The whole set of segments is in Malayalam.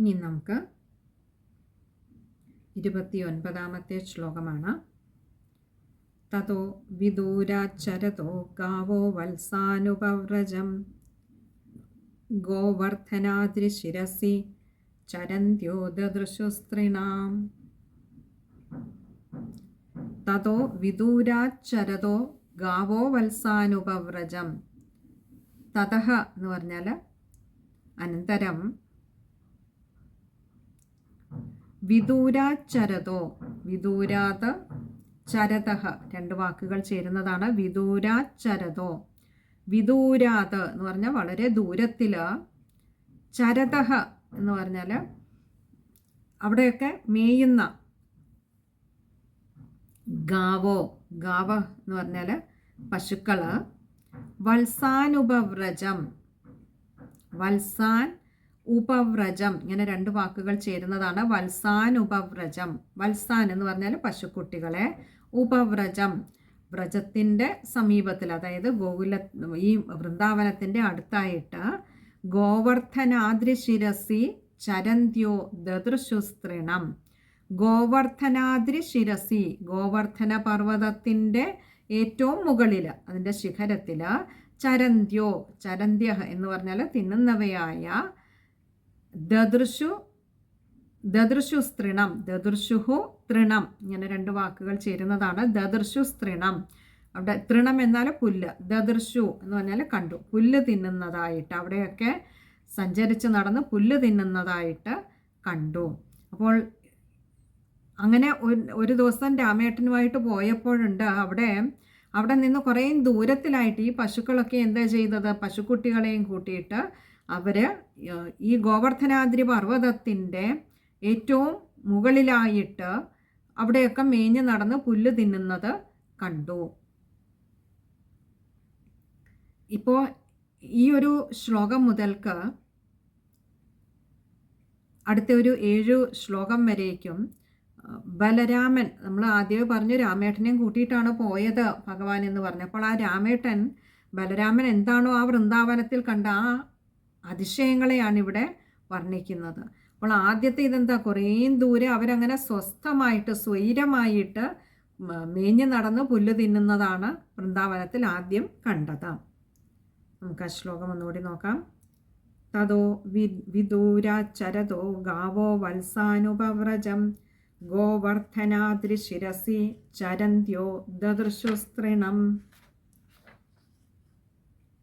ഇനി നമുക്ക് ഇരുപത്തി ഒൻപതാമത്തെ ശ്ലോകമാണ്. തതോ വിദൂരാച്ചരതോ ഗാവോ വത്സാനുപവ്രജം ഗോവർദ്ധനാദ്രിശിരസി ചരന്ത്യോ ദദൃശുസ്ത്രിണാം തതോ വിദൂരാച്ചരതോ ഗാവോ വത്സാനുപവ്രജം. തതഹ എന്ന് പറഞ്ഞാൽ അനന്തരം വിദൂരാച്ചരതോ വിദൂരാത ചരതഹ രണ്ട് വാക്കുകൾ ചേരുന്നതാണ്. വിദൂരാചരതോ വിദൂരാത് എന്ന് പറഞ്ഞാൽ വളരെ ദൂരത്തിൽ ചരതഹ എന്ന് പറഞ്ഞാൽ അവിടെയൊക്കെ മേയുന്ന ഗാവോ ഗാവ എന്ന് പറഞ്ഞാൽ പശുക്കൾ വത്സാനുപവ്രജം വത്സാൻ ഉപവ്രജം. ഇങ്ങനെ രണ്ട് വാക്കുകൾ ചേരുന്നതാണ് വത്സാൻ ഉപവ്രജം. വത്സാൻ എന്ന് പറഞ്ഞാൽ പശുക്കുട്ടികളെ ഉപവ്രജം. വ്രജത്തിന്റെ സമീപത്തിൽ അതായത് ഗോകുല ഈ വൃന്ദാവനത്തിന്റെ അടുത്തായിട്ട് ഗോവർദ്ധനാദ്രിശിരസി ചരന്ത്യോ ദദൃശുസ്ത്രിണം ഗോവർദ്ധനാദ്രി ശിരസി ഗോവർദ്ധന പർവതത്തിന്റെ ഏറ്റവും മുകളിൽ അതിന്റെ ശിഖരത്തിൽ ചരന്ത്യോ ചരന്ത്യ എന്ന് പറഞ്ഞാൽ തിന്നുന്നവയായ ദദൃശു ദദൃശു സ്ത്രിണം ദദൃശുഹു തൃണം. ഇങ്ങനെ രണ്ട് വാക്കുകൾ ചേരുന്നതാണ് ദദൃശു സ്ത്രിണം അവിടെ തൃണം എന്നാൽ പുല്ല്. ദദൃശു എന്ന് പറഞ്ഞാൽ കണ്ടു. പുല്ല് തിന്നുന്നതായിട്ട്. അവിടെയൊക്കെ സഞ്ചരിച്ച് നടന്ന് പുല്ല് തിന്നുന്നതായിട്ട് കണ്ടു. അപ്പോൾ അങ്ങനെ ഒരു ദിവസം രാമേട്ടനുമായിട്ട് പോയപ്പോഴുണ്ട് അവിടെ അവിടെ നിന്ന് കുറേ ദൂരത്തിലായിട്ട് ഈ പശുക്കളൊക്കെ എന്താ ചെയ്തത്? പശുക്കുട്ടികളെയും കൂട്ടിയിട്ട് അവർ ഈ ഗോവർദ്ധനാദ്രി പർവതത്തിന്റെ ഏറ്റവും മുകളിലായിട്ട് അവിടെയൊക്കെ മേഞ്ഞ് നടന്ന് പുല്ല് തിന്നുന്നത് കണ്ടു. ഇപ്പോൾ ഈ ഒരു ശ്ലോകം മുതൽക്ക് അടുത്ത ഒരു ഏഴു ശ്ലോകം വരേക്കും ബലരാമൻ നമ്മൾ ആദ്യമേ പറഞ്ഞു രാമേട്ടനെയും കൂട്ടിയിട്ടാണ് പോയത് ഭഗവാൻ എന്ന് പറഞ്ഞപ്പോൾ ആ രാമേട്ടൻ ബലരാമൻ എന്താണോ ആ വൃന്ദാവനത്തിൽ കണ്ട ആ അതിശയങ്ങളെയാണ് ഇവിടെ വർണിക്കുന്നത്. അപ്പോൾ ആദ്യത്തെ ഇതെന്താ? കുറേ ദൂരെ അവരങ്ങനെ സ്വസ്ഥമായിട്ട് സ്വൈരമായിട്ട് മേഞ്ഞു നടന്ന് പുല്ല് തിന്നുന്നതാണ് വൃന്ദാവനത്തിൽ ആദ്യം കണ്ടത്. നമുക്ക് ആ ശ്ലോകം ഒന്നുകൂടി നോക്കാം. തതോ വി വിദൂരാചരതോ ഗാവോ വത്സാനുപവ്രജം ഗോവർദ്ധനാദ്രിശിരസി ചരന്ത്യോ ദദൃശുസ്ത്രിണം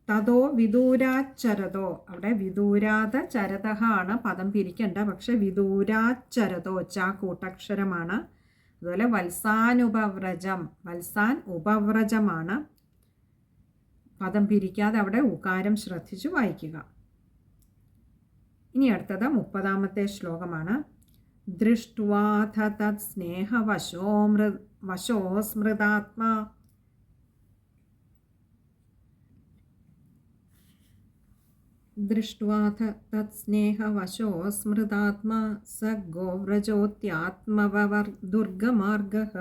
തതോ വിദൂരാച്ചരതോ. അവിടെ വിദൂരാത ചരതഹ ആണ് പദം പിരിക്കേണ്ട. പക്ഷെ വിദൂരാച്ചരതോ ച കൂട്ടക്ഷരമാണ്. അതുപോലെ വത്സാനുപവ്രജം വത്സാൻ ഉപവ്രജമാണ് പദം പിരിക്കാതെ അവിടെ ഉകാരം ശ്രദ്ധിച്ചു വായിക്കുക. ഇനി അടുത്തത് മുപ്പതാമത്തെ ശ്ലോകമാണ്. ദൃഷ്ട്വാഥ തത് സ്നേഹവശോ മൃ വശോ സ്മൃതാത്മാ दृष्ट्वाथ तत्स्नेहवशो स्मृतात्मा स गोव्रजोत्यात्मववर्दुर्गमार्गः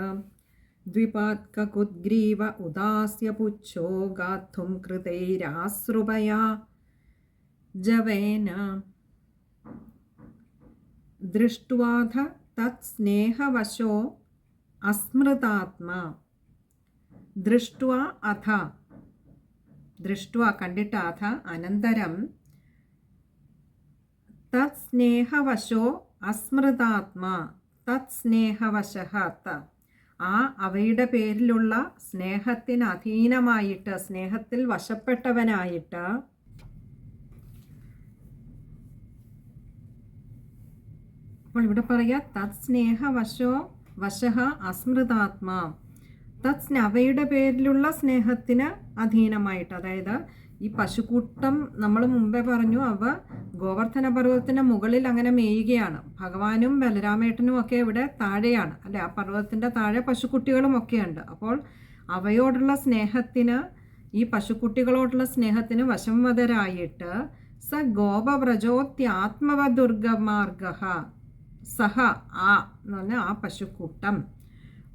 द्विपात्ककुद्ग्रीव उदास्यपुच्छो गातुं कृतैराश्रुपया जवेन दृष्ट्वाथ तत्स्नेहवशो अस्मृतात्मा दृष्ट्वा अथ दृष्ट्वा कण्डिटाथ अनन्तरं തത് സ്നേഹവശോ അസ്മൃതാത്മാ തത് സ്നേഹവശഃ ത. ആ അവയുടെ പേരിലുള്ള സ്നേഹത്തിന് അധീനമായിട്ട് സ്നേഹത്തിൽ വശപ്പെട്ടവനായിട്ട് അപ്പോൾ ഇവിടെ പറയാ തത് സ്നേഹവശോ വശഃ അസ്മൃതാത്മാ. തത് അവയുടെ പേരിലുള്ള സ്നേഹത്തിന് അധീനമായിട്ട് അതായത് ഈ പശുക്കൂട്ടം നമ്മൾ മുമ്പേ പറഞ്ഞു അവ ഗോവർദ്ധന പർവതത്തിന്റെ മുകളിൽ അങ്ങനെ മേയുകയാണ്. ഭഗവാനും ബലരാമേട്ടനും ഒക്കെ ഇവിടെ താഴെയാണ്. അല്ലെ? ആ പർവതത്തിന്റെ താഴെ പശുക്കുട്ടികളും ഒക്കെയുണ്ട്. അപ്പോൾ അവയോടുള്ള സ്നേഹത്തിന് ഈ പശുക്കുട്ടികളോടുള്ള സ്നേഹത്തിന് വശംവതരായിട്ട് സ ഗോപവ്രജോത്യാത്മവ ദുർഗമാർഗ സഹ ആ എന്ന് പറഞ്ഞാൽ ആ പശുക്കൂട്ടം.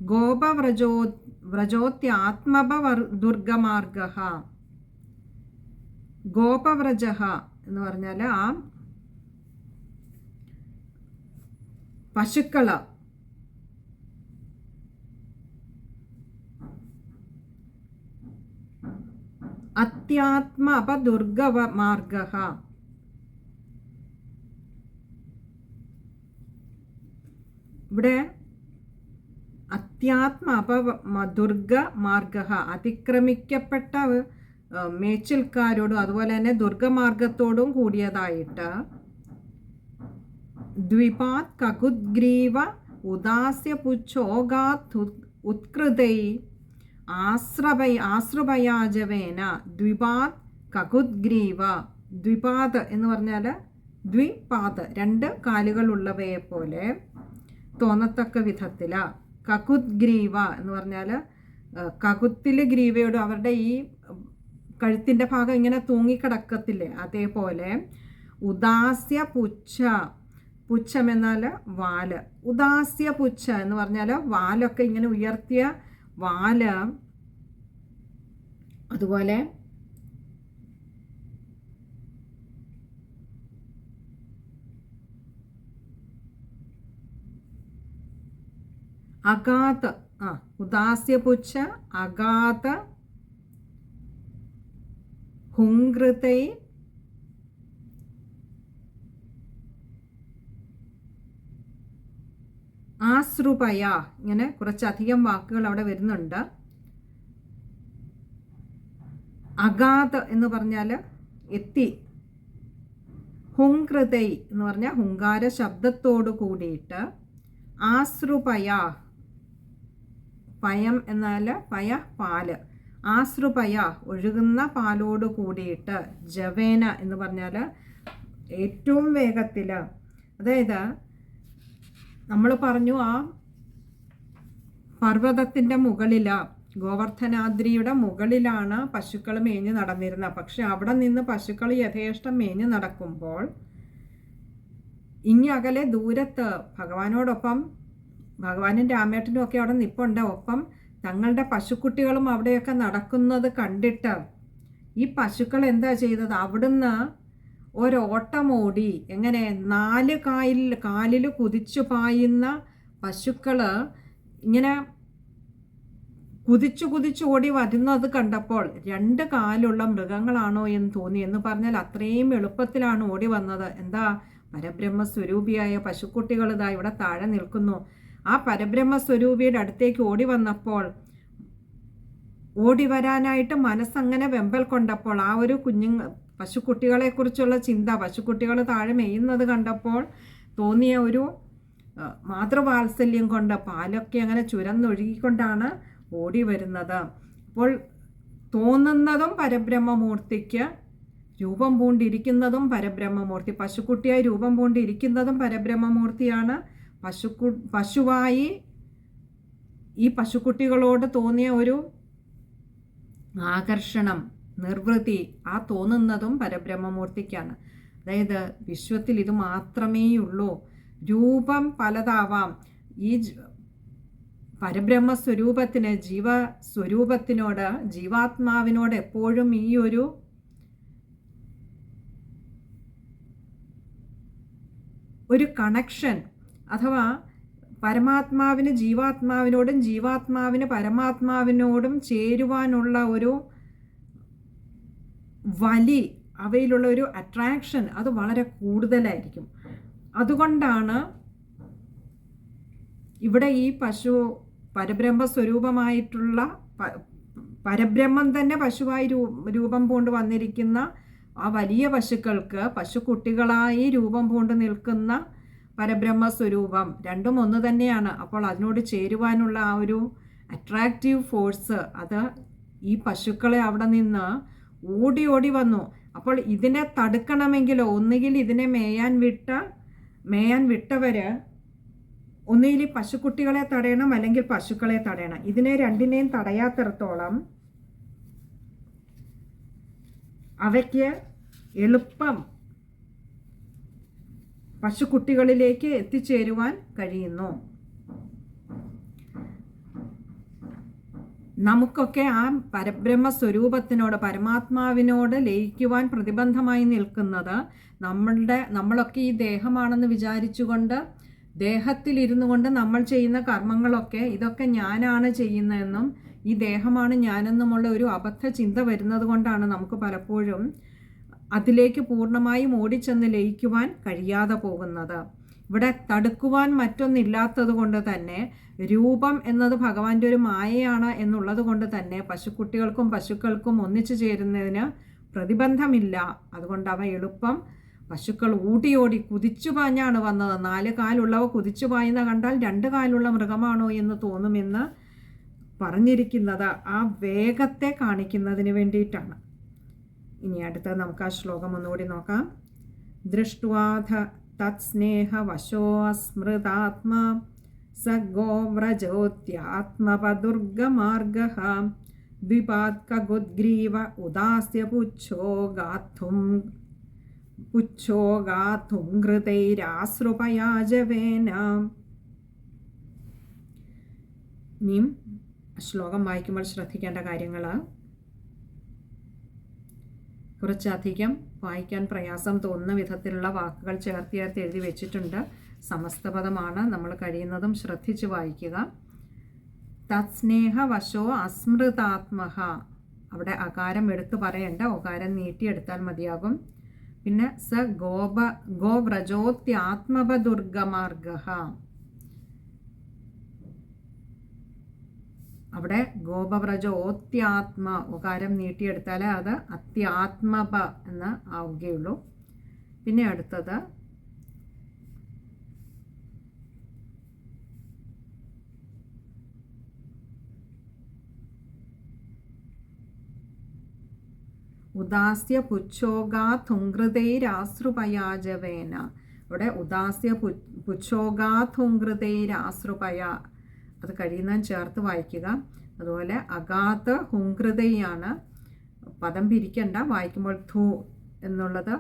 ഗോപവ്രജോ വ്രജോത്യാത്മവ ദുർഗമാർഗ ഗോപവ്രജ എന്ന് പറഞ്ഞാൽ ആ പശുക്കള. അത്യാത്മ അപദുർഗവ മാർഗ ഇവിടെ അത്യാത്മ അപ ദുർഗ മാർഗ. അതിക്രമിക്കപ്പെട്ട മേച്ചിൽക്കാരോടും അതുപോലെ തന്നെ ദുർഗമാർഗത്തോടും കൂടിയതായിട്ട് ദ്വിപാത് കകുദ്ഗ്രീവ ഉദാസ്യ പുച്ഛോഗാത് ഉത്കൃതൈ ആശ്രവൈ ആശ്രുഭയാജവേന ദ്വിപാത് കകുദ്ഗ്രീവ. ദ്വിപാത് എന്ന് പറഞ്ഞാൽ ദ്വിപാത് രണ്ട് കാലുകളുള്ളവയെ പോലെ തോന്നത്തക്ക വിധത്തിൽ കകുദ്ഗ്രീവ എന്ന് പറഞ്ഞാൽ കകുത്തിൽ ഗ്രീവയോട് അവരുടെ ഈ കഴുത്തിന്റെ ഭാഗം ഇങ്ങനെ തൂങ്ങിക്കിടക്കത്തില്ലേ? അതേപോലെ ഉദാസ്യ പുച്ഛ പുച്ഛം എന്നാൽ വാൽ. ഉദാസ്യ പുച്ഛ എന്ന് പറഞ്ഞാൽ വാലൊക്കെ ഇങ്ങനെ ഉയർത്തിയ വാൽ. അതുപോലെ അഗാത ആ ഉദാസ്യപുച്ഛ അഗാത ഹുങ്കൃതൈ ആശ്രുപയ. ഇങ്ങനെ കുറച്ചധികം വാക്കുകൾ അവിടെ വരുന്നുണ്ട്. അഗാധ എന്ന് പറഞ്ഞാൽ എത്തി. ഹുങ്കൃതൈ എന്ന് പറഞ്ഞാൽ ഹുങ്കാര ശബ്ദത്തോട് കൂടിയിട്ട് ആശ്രുപയ. പയം എന്നാൽ പയ പാൽ. ആശ്രുപയ ഒഴുകുന്ന പാലോട് കൂടിയിട്ട് ജവേന എന്ന് പറഞ്ഞാൽ ഏറ്റവും വേഗത്തിൽ അതായത് നമ്മൾ പറഞ്ഞു ആ പർവതത്തിന്റെ മുകളിൽ ഗോവർദ്ധനാദ്രിയുടെ മുകളിലാണ് പശുക്കൾ മേഞ്ഞ് നടന്നിരുന്നത് പക്ഷെ അവിടെ നിന്ന് പശുക്കൾ യഥേഷ്ടം മേഞ്ഞ് നടക്കുമ്പോൾ ഇനി അകലെ ദൂരത്ത് ഭഗവാനോടൊപ്പം ഭഗവാനും രാമേട്ടനും ഒക്കെ അവിടെ നിപ്പുണ്ട്. ഒപ്പം തങ്ങളുടെ പശുക്കുട്ടികളും അവിടെയൊക്കെ നടക്കുന്നത് കണ്ടിട്ട് ഈ പശുക്കൾ എന്താ ചെയ്തത്? അവിടുന്ന് ഒരോട്ടം ഓടി എങ്ങനെ നാല് കാലിൽ കാലിൽ കുതിച്ചു പായുന്ന പശുക്കൾ ഇങ്ങനെ കുതിച്ചു കുതിച്ചു ഓടി വരുന്നത് കണ്ടപ്പോൾ രണ്ട് കാലുള്ള മൃഗങ്ങളാണോ എന്ന് തോന്നി. എന്ന് പറഞ്ഞാൽ അത്രയും എളുപ്പത്തിലാണ് ഓടി വന്നത്. എന്താ? പരബ്രഹ്മ സ്വരൂപിയായ പശുക്കുട്ടികൾ ഇതാ ഇവിടെ താഴെ നിൽക്കുന്നു. ആ പരബ്രഹ്മ സ്വരൂപിയുടെ അടുത്തേക്ക് ഓടി വന്നപ്പോൾ ഓടി വരാനായിട്ട് മനസ്സങ്ങനെ വെമ്പൽ കൊണ്ടപ്പോൾ ആ ഒരു കുഞ്ഞുങ്ങ പശുക്കുട്ടികളെക്കുറിച്ചുള്ള ചിന്ത പശുക്കുട്ടികൾ താഴെ മെയ്യുന്നത് കണ്ടപ്പോൾ തോന്നിയ ഒരു മാതൃവാത്സല്യം കൊണ്ട് പാലൊക്കെ അങ്ങനെ ചുരന്നൊഴുകിക്കൊണ്ടാണ് ഓടി വരുന്നത് അപ്പോൾ തോന്നുന്നതും പരബ്രഹ്മമൂർത്തിക്ക് രൂപം പൂണ്ടിരിക്കുന്നതും പരബ്രഹ്മമൂർത്തി പശുക്കുട്ടിയായി രൂപം പൂണ്ടിരിക്കുന്നതും പരബ്രഹ്മമൂർത്തിയാണ് പശുക്കു പശുവായി ഈ പശുക്കുട്ടികളോട് തോന്നിയ ഒരു ആകർഷണം നിർവൃത്തി ആ തോന്നുന്നതും പരബ്രഹ്മമൂർത്തിക്കാണ്. അതായത് വിശ്വത്തിൽ ഇത് മാത്രമേ ഉള്ളൂ രൂപം പലതാവാം. ഈ പരബ്രഹ്മ സ്വരൂപത്തിന് ജീവ സ്വരൂപത്തിനോട് ജീവാത്മാവിനോട് എപ്പോഴും ഈ ഒരു ഒരു കണക്ഷൻ അഥവാ പരമാത്മാവിന് ജീവാത്മാവിനോടും ജീവാത്മാവിന് പരമാത്മാവിനോടും ചേരുവാനുള്ള ഒരു വലി അവയിലുള്ള ഒരു അട്രാക്ഷൻ അത് വളരെ കൂടുതലായിരിക്കും. അതുകൊണ്ടാണ് ഇവിടെ ഈ പശു പരബ്രഹ്മ സ്വരൂപമായിട്ടുള്ള പരബ്രഹ്മം തന്നെ പശുവായി രൂപം പൂണ്ട് വന്നിരിക്കുന്ന ആ വലിയ പശുക്കൾക്ക് പശുക്കുട്ടികളായി രൂപം പൂണ്ട് നിൽക്കുന്ന പരബ്രഹ്മ സ്വരൂപം രണ്ടും ഒന്ന് തന്നെയാണ്. അപ്പോൾ അതിനോട് ചേരുവാനുള്ള ആ ഒരു അട്രാക്റ്റീവ് ഫോഴ്സ് അത് ഈ പശുക്കളെ അവിടെ നിന്ന് ഓടി ഓടി വന്നു. അപ്പോൾ ഇതിനെ തടുക്കണമെങ്കിലോ ഒന്നുകിൽ ഇതിനെ മേയാൻ വിട്ട മേയാൻ വിട്ടവർ ഒന്നുകിൽ പശുക്കുട്ടികളെ തടയണം അല്ലെങ്കിൽ പശുക്കളെ തടയണം. ഇതിനെ രണ്ടിനെയും തടയാത്തിടത്തോളം അവയ്ക്ക് എളുപ്പം പശുക്കുട്ടികളിലേക്ക് എത്തിച്ചേരുവാൻ കഴിയുന്നു. നമുക്കൊക്കെ ആ പരബ്രഹ്മ സ്വരൂപത്തിനോട് പരമാത്മാവിനോട് ലയിക്കുവാൻ പ്രതിബന്ധമായി നിൽക്കുന്നത് നമ്മളുടെ നമ്മളൊക്കെ ഈ ദേഹമാണെന്ന് വിചാരിച്ചുകൊണ്ട് ദേഹത്തിലിരുന്നു കൊണ്ട് നമ്മൾ ചെയ്യുന്ന കർമ്മങ്ങളൊക്കെ ഇതൊക്കെ ഞാനാണ് ചെയ്യുന്നതെന്നും ഈ ദേഹമാണ് ഞാനെന്നുമുള്ള ഒരു അബദ്ധ ചിന്ത വരുന്നത് കൊണ്ടാണ് നമുക്ക് പലപ്പോഴും അതിലേക്ക് പൂർണമായും ഓടിച്ചെന്ന് ലയിക്കുവാൻ കഴിയാതെ പോകുന്നത്. ഇവിടെ തടുക്കുവാൻ മറ്റൊന്നില്ലാത്തത് കൊണ്ട് തന്നെ രൂപം എന്നത് ഭഗവാന്റെ ഒരു മായയാണ് എന്നുള്ളത് കൊണ്ട് തന്നെ പശുക്കുട്ടികൾക്കും പശുക്കൾക്കും ഒന്നിച്ചു ചേരുന്നതിന് പ്രതിബന്ധമില്ല. അതുകൊണ്ട് അവ എളുപ്പം പശുക്കൾ ഊട്ടിയോടി കുതിച്ചു പാഞ്ഞാണ് വന്നത്. നാല് കാലുള്ളവ കുതിച്ചു പായുന്ന കണ്ടാൽ രണ്ട് കാലുള്ള മൃഗമാണോ എന്ന് തോന്നുമെന്ന് പറഞ്ഞിരിക്കുന്നത്. ആ വേഗത്തെ കാണിക്കുന്നതിന് വേണ്ടിയിട്ടാണ്. ഇനി അടുത്ത നമുക്ക് ആ ശ്ലോകം ഒന്നുകൂടി നോക്കാം ദൃഷ്ട്വാധ തത്സ്നേഹവശോ അസ്മൃതാത്മാ स गोव्रजोत्यात्मपदुर्गमार्गः द्विपात्कगुद्ग्रीव उदास्य पुच्छो गातुं पुच्छो गातुं घृतैराश्रुपयाजवेन ഇനിയും ശ്ലോകം വായിക്കുമ്പോൾ ശ്രദ്ധിക്കേണ്ട കാര്യങ്ങൾ കുറച്ചധികം വായിക്കാൻ പ്രയാസം തോന്നുന്ന വിധത്തിലുള്ള വാക്കുകൾ ചേർത്ത് ചേർത്ത് എഴുതി വെച്ചിട്ടുണ്ട്. സമസ്തപദമാണ് നമ്മൾ കഴിയുന്നതും ശ്രദ്ധിച്ച് വായിക്കുക. തത്സ്നേഹവശോ അസ്മൃതാത്മഹ. അവിടെ അകാരം എടുത്തു പറയേണ്ട ഒകാരം നീട്ടിയെടുത്താൽ മതിയാകും. പിന്നെ സ ഗോപ ഗോവ്രജോത്യാത്മപദുർഗമാർഗ അവിടെ ഗോപവ്രജ ഓത്യാത്മ ഉകാരം നീട്ടിയെടുത്താൽ അത് അത്യാത്മപ എന്ന് ആവുകയുള്ളൂ. പിന്നെ അടുത്തത് ഉദാസ്യ പുച്ഛോഗാ തുങ്കൃതൈരാശ്രുപയാജവേന. ഇവിടെ ഉദാസ്യ പുച്ഛോഗാ തുങ്കൃതൈരാശ്രുപയ അത് കഴിയുന്ന ചേർത്ത് വായിക്കുക. അതുപോലെ അഗാത്ത് ഹുങ്കൃതയാണ് പദം പിരിക്കണ്ട വായിക്കുമ്പോൾ ധു എന്നുള്ളത്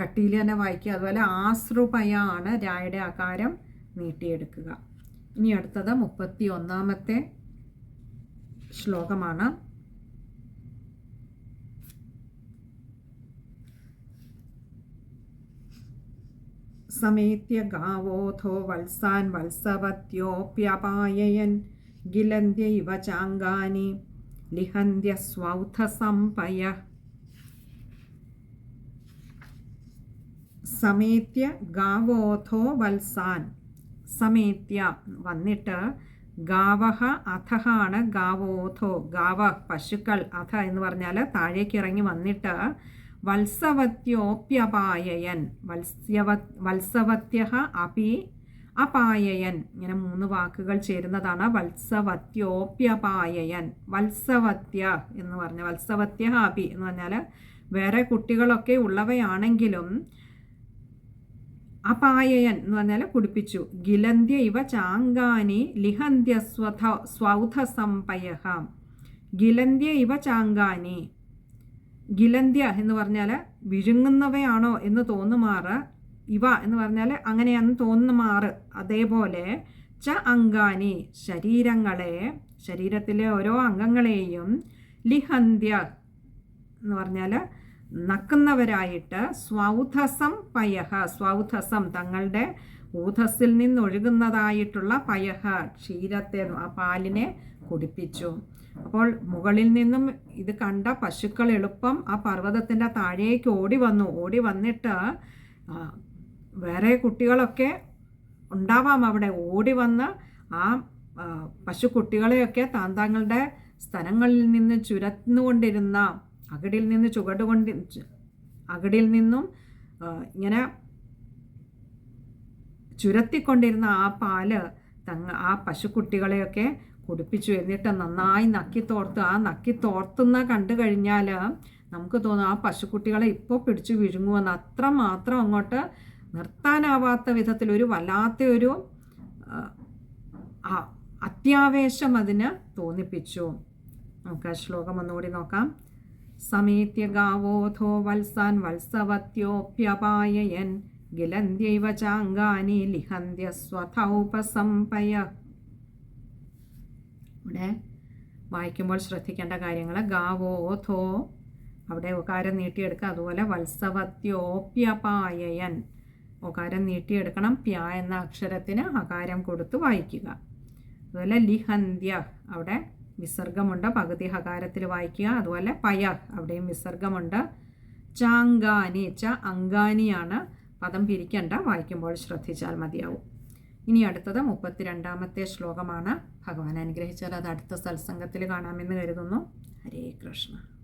കട്ടിയിൽ തന്നെ വായിക്കുക. അതുപോലെ ആശ്രുപയ ആണ് രായുടെ ആകാരം നീട്ടിയെടുക്കുക. ഇനി അടുത്തത് മുപ്പത്തി ഒന്നാമത്തെ ശ്ലോകമാണ്. സമേത്യ ഗാവോഥോ വത്സാൻ വത്സവത്യോപ്യപായയൻ ഗിലന്ത്യൈവ ചാങ്കാനി ലിഹന്ത്യ സ്വൗഥസംപയ സമേത്യ ഗാവോഥോ വത്സാൻ. സമേത്യ വന്നിട്ട് ഗാവഹ അഥഹാണ് ഗാവോഥോ ഗാവ പശുക്കൾ അഥ എന്ന് പറഞ്ഞാൽ താഴേക്ക് ഇറങ്ങി വന്നിട്ട് വത്സവത്യോപ്യപായയൻ. വത്സ്യവ വത്സവത്യ അപി അപായയൻ. ഇങ്ങനെ മൂന്ന് വാക്കുകൾ ചേരുന്നതാണ് വത്സവത്യോപ്യപായയൻ. വത്സവത്യ എന്ന് പറഞ്ഞ വത്സവത്യ അപി എന്ന് പറഞ്ഞാൽ വേറെ കുട്ടികളൊക്കെ ഉള്ളവയാണെങ്കിലും അപായയൻ എന്ന് പറഞ്ഞാൽ കുടിപ്പിച്ചു. ഗിലന്ത്യ ഇവ ചാങ്കാനി ലിഹന്ത്യ സ്വധ സ്വൗധസംപയ ഗിലന്ത്യ ഇവ ചാങ്കാനി ഗിലന്ത്യ എന്ന് പറഞ്ഞാൽ വിഴുങ്ങുന്നവയാണോ എന്ന് തോന്നുമാറ് ഇവ എന്ന് പറഞ്ഞാൽ അങ്ങനെയാണ് തോന്നുമാറ്. അതേപോലെ ച അങ്കാനി ശരീരങ്ങളെ ശരീരത്തിലെ ഓരോ അംഗങ്ങളെയും ലിഹന്ത്യ എന്ന് പറഞ്ഞാൽ നക്കുന്നവരായിട്ട് സ്വൗധസം പയഹ സ്വൗധസം തങ്ങളുടെ ഊധസിൽ നിന്നൊഴുകുന്നതായിട്ടുള്ള പയഹ ക്ഷീരത്തെ ആ പാലിനെ കുടിപ്പിച്ചു. അപ്പോൾ മുകളിൽ നിന്നും ഇത് കണ്ട പശുക്കൾ എളുപ്പം ആ പർവതത്തിന്റെ താഴേക്ക് ഓടി വന്നു. ഓടി വന്നിട്ട് വേറെ കുട്ടികളൊക്കെ ഉണ്ടാവാം അവിടെ. ഓടി വന്ന് ആ പശുക്കുട്ടികളെയൊക്കെ താന്താങ്ങളുടെ സ്ഥലങ്ങളിൽ നിന്ന് ചുരത്തുകൊണ്ടിരുന്ന അകടിൽ നിന്ന് ചുവടുകൊണ്ട് അകടിൽ നിന്നും ഇങ്ങനെ ചുരത്തിക്കൊണ്ടിരുന്ന ആ പാൽ തങ്ങ ആ പശുക്കുട്ടികളെയൊക്കെ കുടിപ്പിച്ചു എന്നിട്ട് നന്നായി നക്കി തോർത്ത്. ആ നക്കി തോർത്തുന്ന കണ്ടു കഴിഞ്ഞാൽ നമുക്ക് തോന്നും ആ പശുക്കുട്ടികളെ ഇപ്പോൾ പിടിച്ചു വിഴുങ്ങുമെന്ന് അത്ര മാത്രം അങ്ങോട്ട് നിർത്താനാവാത്ത വിധത്തിൽ ഒരു വല്ലാത്ത ഒരു അത്യാവേശം അതിന് തോന്നിപ്പിച്ചു. നമുക്ക് ശ്ലോകം ഒന്നുകൂടി നോക്കാം. സമീത്യ ഗാവോധോ വത്സാൻ വത്സവത്യോപ്യപായയൻ ഗിലന്ത്യൈവ ചാങ്കാനി ലിഹന്ത്യ സ്വഥൗപസംപയ ഇവിടെ വായിക്കുമ്പോൾ ശ്രദ്ധിക്കേണ്ട കാര്യങ്ങൾ ഗാവോ ഗാവോധോ അവിടെ ഒകാരം നീട്ടിയെടുക്കുക. അതുപോലെ വത്സവത്യോപ്യപായയൻ ഒകാരം നീട്ടിയെടുക്കണം. പ്യ എന്ന അക്ഷരത്തിന് അകാരം കൊടുത്ത് വായിക്കുക. അതുപോലെ ലിഹന്ത്യ. അവിടെ വിസർഗമുണ്ട്. പകുതി ഹകാരത്തിൽ വായിക്കുക. അതുപോലെ പയ. അവിടെയും വിസർഗമുണ്ട്. ചാങ്കാനി. ച അങ്കാനിയാണ് പദം പിരിക്കേണ്ട. വായിക്കുമ്പോൾ ശ്രദ്ധിച്ചാൽ മതിയാവും. ഇനി അടുത്തത് മുപ്പത്തിരണ്ടാമത്തെ ശ്ലോകമാണ്. ഭഗവാൻ അനുഗ്രഹിച്ചാൽ അത് അടുത്ത സത്സംഗത്തിൽ കാണാമെന്ന് കരുതുന്നു. ഹരേ കൃഷ്ണ.